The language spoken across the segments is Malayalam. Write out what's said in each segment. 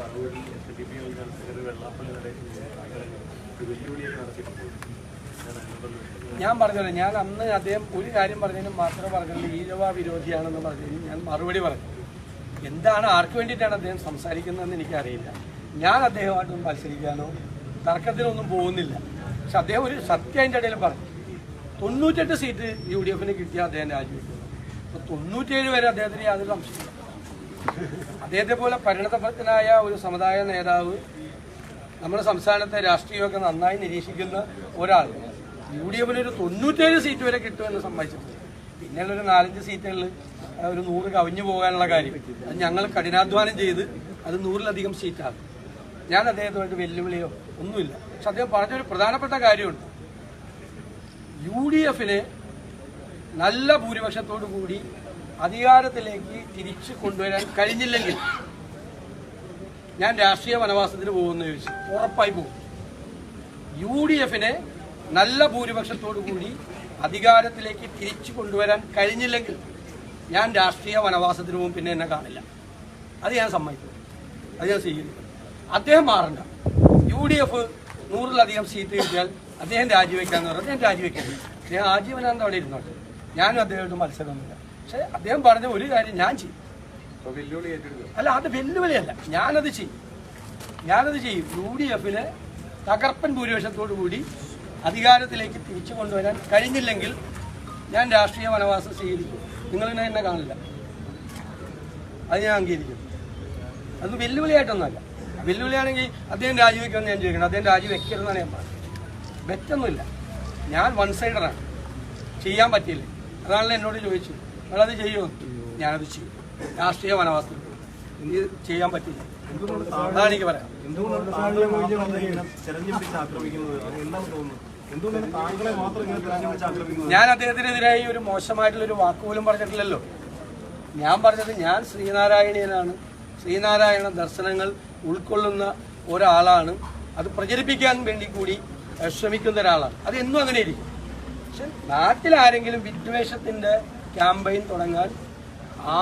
പറവൂരിൽ S D P general secretary Vellappally നടത്തിയിട്ടുണ്ട്. ഞാൻ ഞാൻ പറഞ്ഞല്ലോ ഞാൻ അന്ന് അദ്ദേഹം ഒരു കാര്യം പറഞ്ഞതിന് മാത്രമേ പറഞ്ഞുള്ളൂ ഈഴവ വിരോധിയാണെന്ന് പറഞ്ഞതിന് ഞാൻ മറുപടി പറഞ്ഞു. എന്താണ് ആർക്ക് വേണ്ടിയിട്ടാണ് അദ്ദേഹം സംസാരിക്കുന്നതെന്ന് എനിക്കറിയില്ല. ഞാൻ അദ്ദേഹമായിട്ടൊന്നും മത്സരിക്കാനോ തർക്കത്തിനൊന്നും പോകുന്നില്ല. പക്ഷെ അദ്ദേഹം ഒരു സത്യം അതിന്റെ ഇടയിൽ പറഞ്ഞു. തൊണ്ണൂറ്റെട്ട് സീറ്റ് യു ഡി എഫിന് കിട്ടിയ അദ്ദേഹം രാജിവെക്കുന്നു. അപ്പോൾ തൊണ്ണൂറ്റേഴ് വരെ അദ്ദേഹത്തിന് യാതൊരു സംശയമില്ല അദ്ദേഹത്തെ പോലെ പരിണതപ്രജ്ഞനായ ഒരു സമുദായ നേതാവ് നമ്മുടെ സംസ്ഥാനത്തെ രാഷ്ട്രീയമൊക്കെ നന്നായി നിരീക്ഷിക്കുന്ന ഒരാൾ യു ഡി എഫിന് ഒരു തൊണ്ണൂറ്റേഴ് സീറ്റ് വരെ കിട്ടുമെന്ന് സമ്മതിച്ചിട്ടുണ്ട്. പിന്നെയുള്ള ഒരു നാലഞ്ച് സീറ്റുകളിൽ ഒരു നൂറ് കവിഞ്ഞു പോകാനുള്ള കാര്യം. അത് ഞങ്ങൾ കഠിനാധ്വാനം ചെയ്ത് അത് നൂറിലധികം സീറ്റാകും ഞാൻ അദ്ദേഹത്തുമായിട്ട് വെല്ലുവിളിയോ ഒന്നുമില്ല. പക്ഷെ അദ്ദേഹം പറഞ്ഞൊരു പ്രധാനപ്പെട്ട കാര്യമുണ്ട്. യു ഡി എഫിന് നല്ല ഭൂരിപക്ഷത്തോടു കൂടി അധികാരത്തിലേക്ക് തിരിച്ചു കൊണ്ടുവരാൻ കഴിഞ്ഞില്ലെങ്കിൽ ഞാൻ രാഷ്ട്രീയ വനവാസത്തിന് പോകുമെന്ന് ചോദിച്ചു. ഉറപ്പായി പോകും. യു ഡി എഫിനെ നല്ല ഭൂരിപക്ഷത്തോടു കൂടി അധികാരത്തിലേക്ക് തിരിച്ചു കൊണ്ടുവരാൻ കഴിഞ്ഞില്ലെങ്കിൽ ഞാൻ രാഷ്ട്രീയ വനവാസത്തിന് പോകും പിന്നെ എന്നെ കാണില്ല. അത് ഞാൻ സമ്മതിക്കും. അത് ഞാൻ സ്വീകരിക്കും. അദ്ദേഹം മാറണ്ട. യു ഡി എഫ് നൂറിലധികം സീറ്റ് കിട്ടിയാൽ അദ്ദേഹം രാജിവെക്കാന്ന് പറഞ്ഞാൽ അദ്ദേഹം രാജിവെക്കരുത് അദ്ദേഹം ആജീവനാന്ത അവിടെ ഇരുന്നോട്ടെ. ഞാനും അദ്ദേഹമായിട്ട് മത്സരമൊന്നുമില്ല. പക്ഷേ അദ്ദേഹം പറഞ്ഞ ഒരു കാര്യം ഞാൻ ചെയ്യും. അല്ല അത് വെല്ലുവിളിയല്ല. ഞാനത് ചെയ്യും. ഞാനത് ചെയ്യും. യു ഡി എഫിന് തകർപ്പൻ ഭൂരിപക്ഷത്തോടു കൂടി അധികാരത്തിലേക്ക് തിരിച്ചു കൊണ്ടുവരാൻ കഴിഞ്ഞില്ലെങ്കിൽ ഞാൻ രാഷ്ട്രീയ വനവാസം സ്വീകരിക്കും. നിങ്ങളിനെ എന്നെ കാണില്ല. അത് ഞാൻ അംഗീകരിക്കും. അത് വെല്ലുവിളിയായിട്ടൊന്നുമല്ല. വെല്ലുവിളിയാണെങ്കിൽ അദ്ദേഹം രാജിവെക്കുമെന്ന് ഞാൻ ചോദിക്കണം. അദ്ദേഹം രാജിവെക്കരുതെന്നാണ് ഞാൻ പറഞ്ഞത്. വെറ്റൊന്നുമില്ല ഞാൻ വൺ സൈഡറാണ് ചെയ്യാൻ പറ്റിയില്ല. അതാണല്ലോ എന്നോട് ചോദിച്ചു നിങ്ങളത് ചെയ്യുമോ ഞാനത് ചെയ്യും. രാഷ്ട്രീയ വനവാസം ഇനി ചെയ്യാൻ പറ്റില്ല. അതാണ് എനിക്ക് പറയാം ഞാൻ അദ്ദേഹത്തിനെതിരായി ഒരു മോശമായിട്ടുള്ളൊരു വാക്ക് പോലും പറഞ്ഞിട്ടില്ലല്ലോ. ഞാൻ പറഞ്ഞത് ഞാൻ ശ്രീനാരായണീയനാണ്. ശ്രീനാരായണ ദർശനങ്ങൾ ഉൾക്കൊള്ളുന്ന ഒരാളാണ്. അത് പ്രചരിപ്പിക്കാൻ വേണ്ടി കൂടി ശ്രമിക്കുന്ന ഒരാളാണ്. അത് എന്നും അങ്ങനെ ഇരിക്കും. പക്ഷെ നാട്ടിലാരെങ്കിലും വിദ്വേഷത്തിന്റെ ക്യാമ്പയിൻ തുടങ്ങാൻ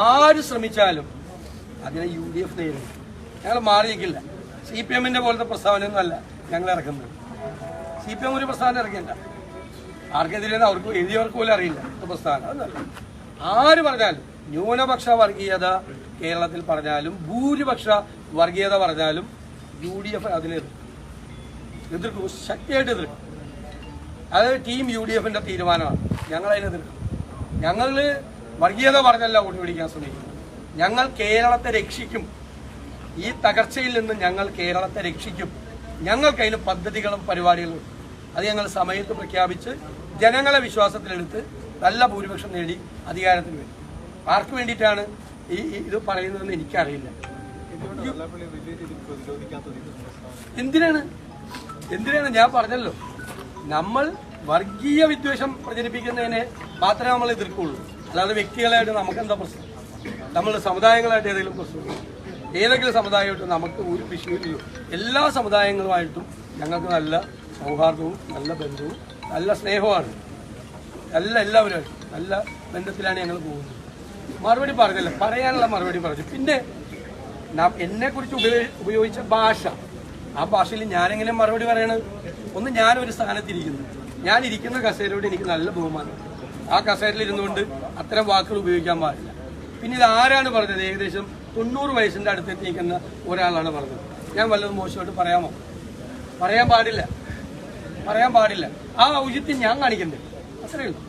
ആര് ശ്രമിച്ചാലും അതിനെ യു ഡി എഫ് നേരിടും. ഞങ്ങൾ മാറി നിൽക്കില്ല സി പി എമ്മിന്റെ പോലത്തെ പ്രസ്താവനയൊന്നും അല്ല ഞങ്ങൾ ഇറക്കുന്നത്. സി പി എം ഒരു പ്രസ്താവന ഇറക്കിയല്ല ആർക്കെതിരെ അവർക്ക് എഴുതിയവർക്ക് പോലും അറിയില്ല. പ്രസ്താവന അതല്ല ആര് പറഞ്ഞാലും ന്യൂനപക്ഷ വർഗീയത കേരളത്തിൽ പറഞ്ഞാലും ഭൂരിപക്ഷ വർഗീയത പറഞ്ഞാലും യു ഡി എഫ് അതിനെ എതിർക്കും. ശക്തിയായിട്ട് എതിർക്കും. അത് ടീം യു ഡി എഫിന്റെ തീരുമാനമാണ്. ഞങ്ങളതിനെതിർക്കും ഞങ്ങൾ വർഗീയത പറഞ്ഞല്ല ഓടി പിടിക്കാൻ ശ്രമിക്കും ഞങ്ങൾ കേരളത്തെ രക്ഷിക്കും. ഈ തകർച്ചയിൽ നിന്ന് ഞങ്ങൾ കേരളത്തെ രക്ഷിക്കും. ഞങ്ങൾ അതിന് പദ്ധതികളും പരിപാടികളും. അത് ഞങ്ങൾ സമയത്ത് പ്രഖ്യാപിച്ച് ജനങ്ങളെ വിശ്വാസത്തിലെടുത്ത് നല്ല ഭൂരിപക്ഷം നേടി അധികാരത്തിൽ വരും. ആർക്ക് വേണ്ടിയിട്ടാണ് ഈ ഇത് പറയുന്നതെന്ന് എനിക്കറിയില്ല. എന്തിനാണ്? എന്തിനാണ്? ഞാൻ പറഞ്ഞല്ലോ. നമ്മൾ വർഗീയ വിദ്വേഷം പ്രചരിപ്പിക്കുന്നതിനെ മാത്രമേ നമ്മൾ എതിർക്കുള്ളൂ. അല്ലാതെ വ്യക്തികളായിട്ട് നമുക്ക് എന്താ പ്രശ്നം? നമ്മൾ സമുദായങ്ങളായിട്ട് ഏതെങ്കിലും പ്രശ്നമുണ്ടോ ഏതെങ്കിലും സമുദായമായിട്ട് നമുക്ക് ഒരു വിഷയമില്ലല്ലോ എല്ലാ സമുദായങ്ങളുമായിട്ടും ഞങ്ങൾക്ക് നല്ല സൗഹാർദ്ദവും നല്ല ബന്ധവും നല്ല സ്നേഹവുമാണ്. നല്ല എല്ലാവരുമായിട്ടും നല്ല ബന്ധത്തിലാണ് ഞങ്ങൾ പോകുന്നത്. മറുപടി പറഞ്ഞില്ല പറയാനുള്ള മറുപടി പറഞ്ഞു. പിന്നെ എന്നെ ഉപയോഗിച്ച ഭാഷ. ആ ഭാഷയിൽ ഞാനെങ്ങനെ മറുപടി പറയണത്? ഒന്ന് ഞാനൊരു സ്ഥാനത്തിരിക്കുന്നു ഞാനിരിക്കുന്ന കസേരയോട് എനിക്ക് നല്ല ബഹുമാനം. ആ കസേരയിൽ ഇരുന്നുകൊണ്ട് അത്തരം വാക്കുകൾ ഉപയോഗിക്കാൻ പാടില്ല. പിന്നെ ഇത് ആരാണ് പറഞ്ഞത്? ഏകദേശം തൊണ്ണൂറ് വയസ്സിന്റെ അടുത്തെത്തി നിൽക്കുന്ന ഒരാളാണ് പറഞ്ഞത്. ഞാൻ വല്ലതും മോശമായിട്ട് പറയാമോ? പറയാൻ പാടില്ല. പറയാൻ പാടില്ല. ആ ഔചിത്യം ഞാൻ കാണിക്കണ്ടേ? അത്രയേ ഉള്ളൂ.